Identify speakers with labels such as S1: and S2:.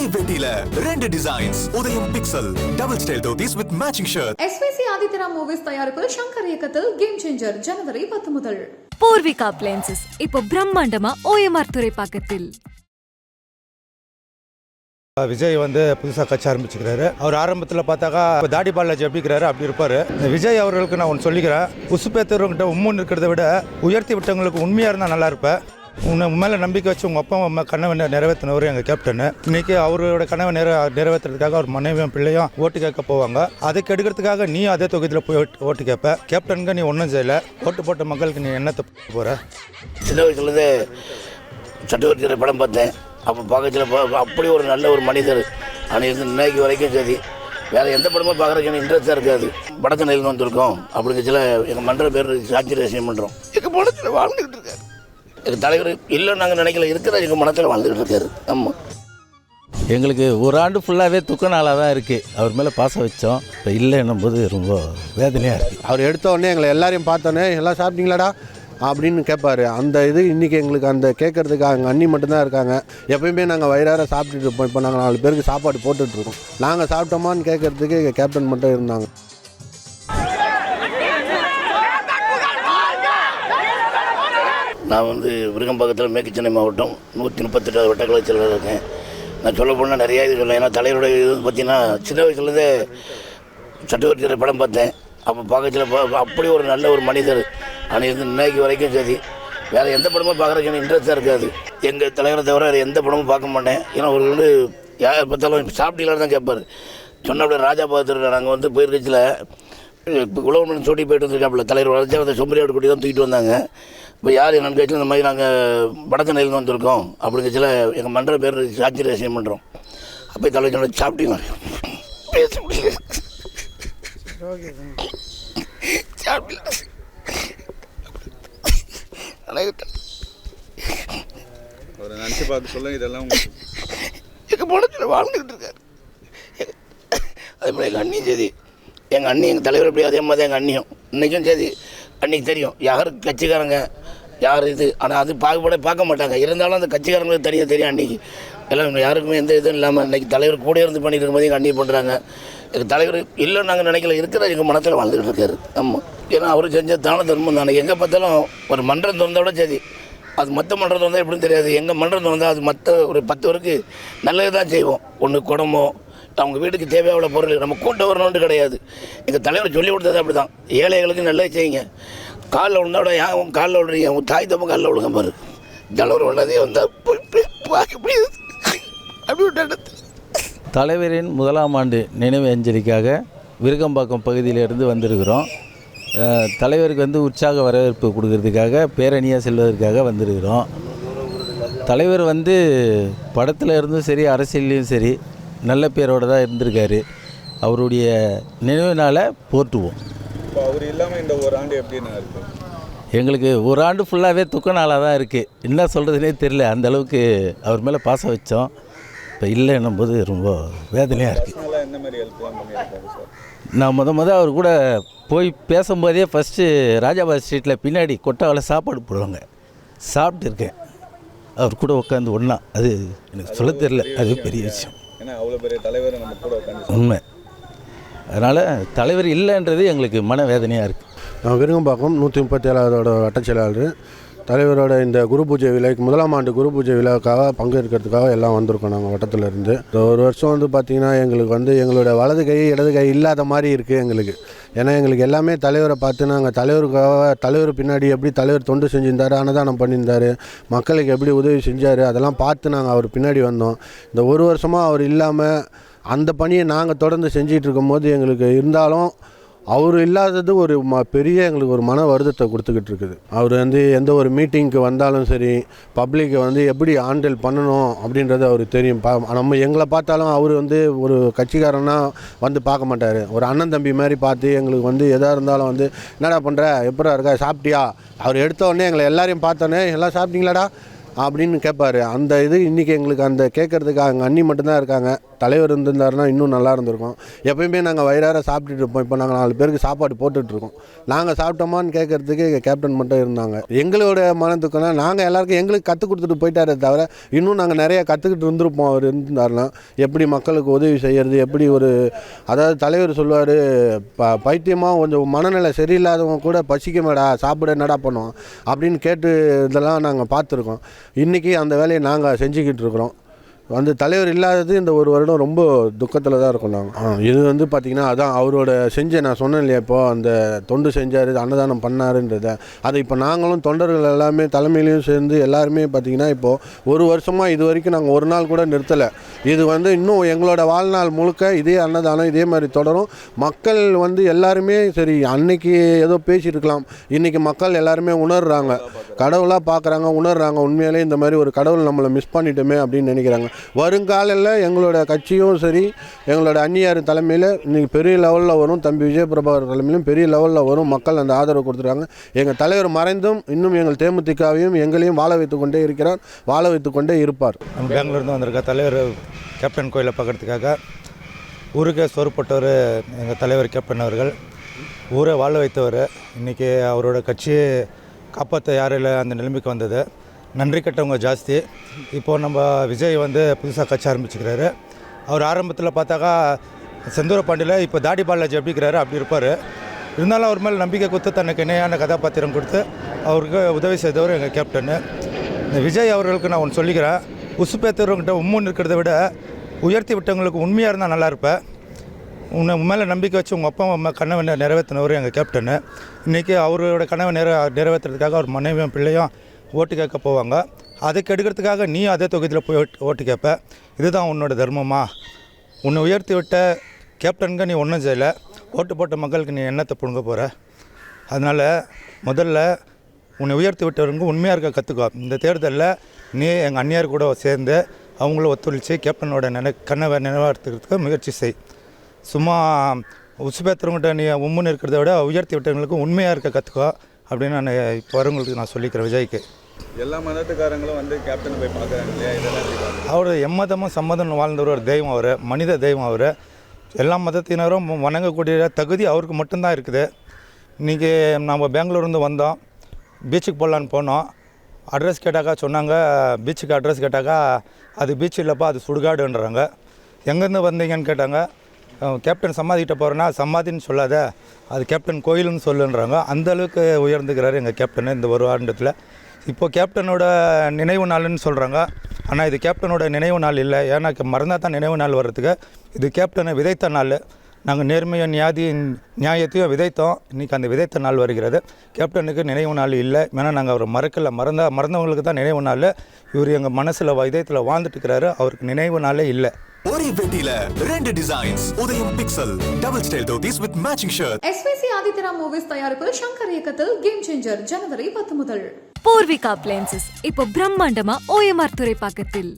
S1: ஒரே வேட்டியில ரெண்டு designs Udayam pixel double style dhotis with matching shirt
S2: SPC Adithyaram movies தயாரிப்பில் சங்கர் இயக்கத்தில் கேம் சேஞ்சர் ஜனவரி பத்து முதல்.
S3: பூர்விகா அப்ளையன்சஸ் இப்போ பிரம்மாண்டமா ஓஎம்ஆர் துறைப்பாக்கத்தில்.
S4: விஜய் வந்து புதுசாக கட்சி ஆரம்பிச்சுக்கிறாரு. அவர் ஆரம்பத்தில் பார்த்தாக்கா இப்ப தாடி பாலாஜி எப்படி இருக்கிறாரு அப்படி இருப்பார். விஜய் அவர்களுக்கு நான் ஒன்று சொல்லிக்கிறேன். உசுப்பேத்தவர்கிட்ட உம்முன்னு இருக்கிறத விட உயர்த்தி விட்டவங்களுக்கு உண்மையாக இருந்தால் நல்லா இருப்பேன். உன்னை உன் மேலே நம்பிக்கை வச்சு உங்கள் அப்பா அம்மா கனவை நிறைவேற்றினவர் எங்கள் கேப்டன் இன்னைக்கு அவரோட கனவை நிற நிறைவேற்றுறதுக்காக அவர் மனைவியும் பிள்ளையும் ஓட்டு கேட்க போவாங்க. அதை கெடுக்கிறதுக்காக நீ அதே தொகுதியில் போய் ஓட்டு- கேட்ப. கேப்டனுக்கு நீ ஒன்றும் செய்யலை. ஓட்டு போட்ட மக்களுக்கு நீ என்னத்தை போகிற
S5: சின்ன வயசுலேருந்தே சட்டவர்த்தியோட படம் பார்த்தேன். அப்போ பார்க்கச்சில் அப்படி ஒரு நல்ல ஒரு மனிதர். அன்னைக்கு இன்னைக்கு வரைக்கும் சரி. வேறு எந்த படமும் பார்க்குறதுக்கு எனக்கு இன்ட்ரெஸ்டாக இருக்காது. படத்தை நெல் வந்திருக்கோம். அப்படிங்கச்சில எங்கள் மன்ற பேர் சாட்சி ரகசியம் பண்ணுறோம் எங்கள் மனத்தில் வாழ்ந்துக்கிட்டு இருக்காரு. எங்கள் தலைவர் இல்லை நாங்கள் நினைக்கல இருக்கிற எங்கள் மனத்தில் வாழ்ந்துக்கிட்டு இருக்காரு. ஆமாம்
S6: எங்களுக்கு ஒரு ஆண்டு ஃபுல்லாகவே துக்க நாளாக தான் இருக்குது அவர் மேலே பாசம் வச்சோம். இப்போ இல்லைன்னும் போது ரொம்ப வேதனையாக இருக்குது
S7: அவர் எடுத்த உடனே எங்களை எல்லாரையும் பார்த்தோன்னே எல்லாம் சாப்பிட்டீங்களாடா? அப்படின்னு கேட்பாரு. அந்த இது இன்றைக்கி எங்களுக்கு அந்த கேட்கறதுக்கு எங்கள் அண்ணி மட்டும்தான் இருக்காங்க. எப்பயுமே நாங்கள் வயிறார சாப்பிட்டுட்டு இருப்போம். இப்போ நாங்கள் நாலு பேருக்கு சாப்பாடு போட்டுட்ருக்கோம் நாங்கள் சாப்பிட்டோமான்னு கேட்கறதுக்கு எங்கள் கேப்டன் மட்டும் இருந்தாங்க.
S5: நான் வந்து விருகம்பாக்கத்தில் மேற்கு சென்னை மாவட்டம் நூற்றி முப்பத்தெட்டாவது வட்டக்கலை செயலர் இருக்கேன். நான் சொல்ல போனால் நிறையா இது சொல்ல ஏன்னா தலைவருடைய இது பார்த்தீங்கன்னா சின்ன வயசுலேருந்தே சட்டவர்த்தியோட படம் பார்த்தேன். அப்போ பார்க்கச்சில் அப்படி ஒரு நல்ல ஒரு மனிதர். ஆனால் இருந்து இன்னைக்கு வரைக்கும் சரி. வேறு எந்த படமும் பார்க்குறதுக்கு எனக்கு இன்ட்ரெஸ்டாக இருக்காது. எங்கள் தலைவரை தவிர வேறு எந்த படமும் பார்க்க மாட்டேன். ஏன்னா அவர் வந்து யார் பார்த்தாலும் சாப்பிட்டீங்களான்னு தான் கேட்பார். சொன்ன அப்படியே ராஜா பாத்திர நாங்கள் வந்து போயிருக்கச்சில் இப்போ உழவன் சோட்டி போயிட்டு வந்திருக்காப்புல. தலைவர் வளர்ச்சி அந்த சொம்பரியாடு கூட்டி தான் தூக்கிட்டு வந்தாங்க. இப்போ யார் என்னன்னு கேட்டு இந்த மாதிரி நாங்கள் நெல் வந்திருக்கோம் அப்படிங்கச்சில எங்கள் மன்ற பேர் சாட்சி ரகசியம் பண்ணுறோம் அப்போ தலைவர் சொன்ன சாப்பிட்டீங்க பேச முடியல. சாப்பிடல.
S8: அவரை நினச்சி பார்த்து சொல்லுங்க இதெல்லாம்
S5: எங்கள் படத்தில் வாழ்ந்துக்கிட்டு இருக்காரு. அதே எங்கள் அண்ணியும் சரி எங்கள் அண்ணி எங்கள் தலைவர் எப்படி அதே மாதிரி எங்கள் அண்ணியும். இன்றைக்கும் சரி அன்றைக்கி தெரியும். யார் கட்சிக்காரங்க? யார் இது? ஆனால் அது பாகுபாடே பார்க்க மாட்டாங்க. இருந்தாலும் அந்த கட்சிக்காரங்களுக்கு தெரிய தெரியும் அன்றைக்கி எல்லாம் யாருக்குமே எந்த இதுவும் இல்லாமல் இன்றைக்கி தலைவர் கூட இருந்து பண்ணிட்டு இருக்கும்போது எங்கள் அண்ணி பண்ணுறாங்க எங்கள் தலைவர் இல்லைன்னு நாங்கள் நினைக்கல. இருக்கிற எங்கள் மனத்தில் வாழ்ந்துகிட்டு இருக்காரு. ஆமாம் ஏன்னா அவர் செஞ்ச தான தர்மம் தானே. எங்கே பார்த்தாலும் ஒரு மன்றம் திறந்த விட சரி. அது மற்ற மன்றம் திறந்தால் எப்படின்னு தெரியாது. எங்கள் மன்றம் திறந்தால் அது மற்ற ஒரு பத்து பேருக்கு நல்லது தான் செய்வோம். ஒன்று குடமோ அவங்க வீட்டுக்கு தேவையான பொருள். நம்ம கூட்ட வரணும்னு கிடையாது. எங்கள் தலைவர் சொல்லி கொடுத்தது அப்படி தான் ஏழைகளுக்கு நல்லா செய்யுங்க. காலில் விழுந்தோட ஏன் உன் காலில் விழுறீங்க உன் தாய் தப்ப காலில் விழுங்க பாரு. தலைவர் உள்ளதே வந்தால் பார்க்க முடியாது அப்படி விட்டு
S6: தலைவரின் முதலாம் ஆண்டு நினைவு அஞ்சலிக்காக விருகம்பாக்கம் பகுதியிலிருந்து வந்திருக்கிறோம். தலைவருக்கு வந்து உற்சாக வரவேற்பு கொடுக்கறதுக்காக பேரணியாக செல்வதற்காக வந்திருக்கிறோம். தலைவர் வந்து படத்தில் இருந்தும் சரி அரசியல்லையும் சரி நல்ல பேரோடு தான் இருந்திருக்காரு. அவருடைய நினைவு நாளை போற்றுவோம்.
S8: இப்போ அவர் இல்லாமல் இந்த ஒரு ஆண்டு எப்படிண்ணா இருக்கு?
S6: எங்களுக்கு ஒரு ஆண்டு ஃபுல்லாகவே துக்க நாளாக தான் இருக்குது என்ன சொல்கிறதுனே தெரில அந்த அளவுக்கு அவர் மேலே பாசம் வச்சோம். இப்போ இல்லைன்னும் போது ரொம்ப வேதனையாக இருக்குது நான் முத முத அவர் கூட போய் பேசும்போதே ஃபஸ்ட்டு ராஜாபாத் ஸ்ட்ரீட்டில் பின்னாடி கொட்டாவில் சாப்பாடு போடுவாங்க. சாப்பிட்டுருக்கேன் அவர் கூட உட்காந்து ஒன்றா அது எனக்கு சொல்ல தெரில அது பெரிய விஷயம்.
S8: ஏன்னா அவ்வளோ பெரிய தலைவர் நம்ம கூட உட்காந்து
S6: உண்மை. அதனால் தலைவர் இல்லைன்றது எங்களுக்கு மன வேதனையாக இருக்குது
S7: நான் விருங்கம்பாக்கம் நூற்றி முப்பத்தி ஏழாவதோட வட்டச் செயலாளர். தலைவரோட இந்த குரு பூஜை விழாக்கு முதலாம் ஆண்டு குரு பூஜை விழாவுக்காக பங்கேற்கிறதுக்காக எல்லாம் வந்திருக்கோம் நாங்கள் வட்டத்தில் இருந்து இந்த ஒரு வருஷம் வந்து பார்த்திங்கன்னா எங்களுக்கு வந்து எங்களோட வலது கை இடது கை இல்லாத மாதிரி இருக்குது எங்களுக்கு. ஏன்னா எங்களுக்கு எல்லாமே தலைவரை பார்த்து நாங்கள் தலைவருக்காக தலைவர் பின்னாடி எப்படி தலைவர் தொண்டு செஞ்சிருந்தார் அன்னதானம் பண்ணியிருந்தார் மக்களுக்கு எப்படி உதவி செஞ்சார் அதெல்லாம் பார்த்து நாங்கள் அவர் பின்னாடி வந்தோம். இந்த ஒரு வருஷமாக அவர் இல்லாமல் அந்த பணியை நாங்கள் தொடர்ந்து செஞ்சிகிட்டு இருக்கும்போது எங்களுக்கு இருந்தாலும் அவர் இல்லாதது ஒரு ம பெரிய எங்களுக்கு ஒரு மன வருத்தத்தை கொடுத்துக்கிட்டு இருக்குது. அவர் வந்து எந்த ஒரு மீட்டிங்க்கு வந்தாலும் சரி பப்ளிக்கை வந்து எப்படி ஹேண்டில் பண்ணணும் அப்படின்றது அவர் தெரியும். பா நம்ம எங்களை பார்த்தாலும் அவர் வந்து ஒரு கட்சிக்காரனாக வந்து பார்க்க மாட்டார். ஒரு அண்ணன் தம்பி மாதிரி பார்த்து எங்களுக்கு வந்து எதாக இருந்தாலும் வந்து என்னடா பண்ணுற எப்படா இருக்கா? சாப்பிட்டியா? அவர் எடுத்த உடனே எங்களை எல்லாரையும் பார்த்தோன்னே எல்லாம் சாப்பிட்டீங்களாடா? அப்படின்னு கேட்பாரு. அந்த இது இன்றைக்கி எங்களுக்கு அந்த கேட்குறதுக்கு அங்கே அண்ணி மட்டும்தான் இருக்காங்க. தலைவர் இருந்திருந்தாருன்னா இன்னும் நல்லா இருந்திருக்கும். எப்பயுமே நாங்கள் வயிறார சாப்பிட்டுட்டு இருப்போம். இப்போ நாங்கள் நாலு பேருக்கு சாப்பாடு போட்டுட்ருக்கோம் நாங்கள் சாப்பிட்டோமான்னு கேட்கறதுக்கு கேப்டன் மட்டும் இருந்தாங்க. எங்களோட மனதுக்குன்னா நாங்கள் எல்லாருக்கும் எங்களுக்கு கற்றுக் கொடுத்துட்டு போயிட்டாரே தவிர இன்னும் நாங்கள் நிறைய கற்றுக்கிட்டு இருந்திருப்போம். அவர் இருந்தாருன்னா எப்படி மக்களுக்கு உதவி செய்கிறது எப்படி ஒரு அதாவது தலைவர் சொல்லுவார் ப பைத்தியமாக கொஞ்சம் மனநிலை சரியில்லாதவங்க கூட பசிக்குமேடா சாப்பிட என்னடா பண்ணுவோம் அப்படின்னு கேட்டு இதெல்லாம் நாங்கள் பார்த்துருக்கோம். இன்றைக்கி அந்த வேலையை நாங்கள் செஞ்சுக்கிட்டு இருக்கிறோம். வந்து தலைவர் இல்லாதது இந்த ஒரு வருடம் ரொம்ப துக்கத்தில் தான் இருக்கோம் நாங்கள் இது வந்து பார்த்திங்கன்னா அதான் அவரோட செஞ்ச நான் சொன்னேன் இல்லையா இப்போ அந்த தொண்டு செஞ்சார் அன்னதானம் பண்ணாருன்றத. அதை இப்போ நாங்களும் தொண்டர்கள் எல்லாமே தலைமையிலையும் சேர்ந்து எல்லாருமே பார்த்திங்கன்னா இப்போது ஒரு வருஷமாக இது வரைக்கும் நாங்கள் ஒரு நாள் கூட நிறுத்தலை. இது வந்து இன்னும் எங்களோட வாழ்நாள் முழுக்க இதே அன்னதானம் இதே மாதிரி தொடரும். மக்கள் வந்து எல்லாருமே சரி அன்னைக்கு ஏதோ பேசியிருக்கலாம். இன்றைக்கி மக்கள் எல்லாருமே உணர்றாங்க. கடவுளாக பார்க்குறாங்க உணர்றாங்க. உண்மையிலே இந்த மாதிரி ஒரு கடவுள் நம்மளை மிஸ் பண்ணிட்டோமே அப்படின்னு நினைக்கிறாங்க. வருங்காலில் எங்களோட கட்சியும் சரி எங்களோட அந்நியார் தலைமையில் இன்றைக்கி பெரிய லெவலில் வரும். தம்பி விஜய் பிரபாகர் தலைமையிலும் பெரிய லெவலில் வரும். மக்கள் அந்த ஆதரவு கொடுத்துருக்காங்க. எங்கள் தலைவர் மறைந்தும் இன்னும் எங்கள் தேமுதிகவையும் எங்களையும் வாழ வைத்து கொண்டே இருக்கிறார். வாழ வைத்து கொண்டே இருப்பார்.
S4: நம்ம பெங்களூர்லேருந்து வந்திருக்க தலைவர் கேப்டன் கோயிலை பார்க்குறதுக்காக ஊருக்கே சொறுப்பட்டவர் எங்கள் தலைவர் கேப்டன் அவர்கள். ஊரை வாழ வைத்தவர். இன்றைக்கி அவரோட கட்சியை காப்பாற்ற யாரும் இல்லை அந்த நிலைமைக்கு வந்தது. நன்றி கட்டவங்க ஜாஸ்தி. இப்போது நம்ம விஜய் வந்து புதுசாக கட்சி ஆரம்பிச்சுக்கிறாரு. அவர் ஆரம்பத்தில் பார்த்தாக்கா செந்தூர பாண்டியில் இப்போ தாடி பாலாஜி எப்படி இருக்கிறாரு அப்படி இருப்பார். இருந்தாலும் அவர் மேலே நம்பிக்கை கொடுத்து தனக்கு இணையான கதாபாத்திரம் கொடுத்து அவருக்கு உதவி செய்தவர் எங்கள் கேப்டனு. இந்த விஜய் அவர்களுக்கு நான் ஒன்று சொல்லிக்கிறேன். உசுப்பேத்தவர்கிட்ட உம்முன்னு இருக்கிறத விட உயர்த்தி விட்டவங்களுக்கு உண்மையாக இருந்தால் நல்லா இருப்பேன் உன்னை உன் மேலே நம்பிக்கை வச்சு உங்கள் அப்பா அம்மா கனவை நிறைவேற்றினவர் எங்கள் கேப்டனு. இன்றைக்கி அவரோட கனவை நிறை நிறைவேற்றுறதுக்காக அவர் மனைவியும் பிள்ளையும் ஓட்டு கேட்க போவாங்க. அதை கெடுக்கிறதுக்காக நீ அதே தொகுதியில் போய் ஓட்டு கேட்ப. இதுதான் உன்னோட தர்மமா? உன்னை உயர்த்தி விட்ட கேப்டனுக்கு நீ ஒன்றும் செய்யலை. ஓட்டு போட்ட மக்களுக்கு நீ என்னத்தை புழுங்க போகிற அதனால் முதல்ல உன்னை உயர்த்தி விட்டவருங்க உண்மையாக இருக்க கற்றுக்கோ இந்த தேர்தலில் நீ எங்கள் அந்நியார் கூட சேர்ந்து அவங்கள ஒத்துழைச்சி கேப்டனோட நினை கனவை நினைவார்த்துக்கிறதுக்கு முயற்சி செய். சும்மா உசுபேத்துறவங்ககிட்ட நீ உம்முன்னு இருக்கிறத விட உயர்த்தி விட்டவங்களுக்கு உண்மையாக இருக்க கற்றுக்கோ அப்படின்னு நான் இப்போ வரவங்களுக்கு நான் சொல்லிக்கிறேன் விஜய்க்கு.
S8: எல்லா மதத்துக்காரங்களும் வந்து கேப்டன் போய் பார்க்குறாங்க இல்லையா? இதெல்லாம்?
S4: அவர் எம்மதமும் சம்மதம் வாழ்ந்தவர் ஒரு தெய்வம் அவர் மனித தெய்வம் அவர். எல்லா மதத்தினரும் வணங்கக்கூடிய தகுதி அவருக்கு மட்டும்தான் இருக்குது. இன்றைக்கி நம்ம பெங்களூர்லேருந்து வந்தோம் பீச்சுக்கு போகலான்னு போனோம். அட்ரஸ் கேட்டாக்கா சொன்னாங்க பீச்சுக்கு அட்ரஸ் கேட்டாக்கா அது பீச் இல்லைப்பா அது சுடுகாடுன்றாங்க. எங்கேருந்து வந்தீங்கன்னு கேட்டாங்க கேப்டன் சமாதிக்கிட்ட போகிறேன்னா சமாதின்னு சொல்லாத அது கேப்டன் கோயிலுன்னு சொல்லுன்றாங்க. அந்த அளவுக்கு உயர்ந்துக்கிறாரு எங்கள் கேப்டன் இந்த ஒரு ஆண்டத்தில். இப்போ கேப்டனோட நினைவு நாள்னு சொல்கிறாங்க ஆனால் இது கேப்டனோட நினைவு நாள் இல்லை. ஏன்னா மறந்தால் தான் நினைவு நாள் வர்றதுக்கு. இது கேப்டனை விதைத்த நாள். நாங்கள் நேர்மையும் நியாதி நியாயத்தையும் விதைத்தோம். இன்றைக்கி அந்த விதைத்த நாள் வருகிறது. கேப்டனுக்கு நினைவு நாள் இல்லை. ஏன்னா நாங்கள் அவர் மறக்கல. மறந்த மறந்தவங்களுக்கு தான் நினைவு நாள். இவர் எங்கள் மனசில் இதயத்தில் வாழ்ந்துட்டு இருக்கிறாரு அவருக்கு நினைவு நாளே இல்லை.
S1: ஒரே பெட்டியில ரெண்டு designs Udayam pixel double style dhotis with matching shirt
S2: SPC Adithyaram movies தயாரிப்பில் சங்கர் இயக்கத்தில் கேம் சேஞ்சர் ஜனவரி பத்து முதல்.
S3: பூர்விகா அப்ளையன்சஸ் இப்போ பிரம்மாண்டமா ஓஎம்ஆர் துறைப்பாக்கத்தில்.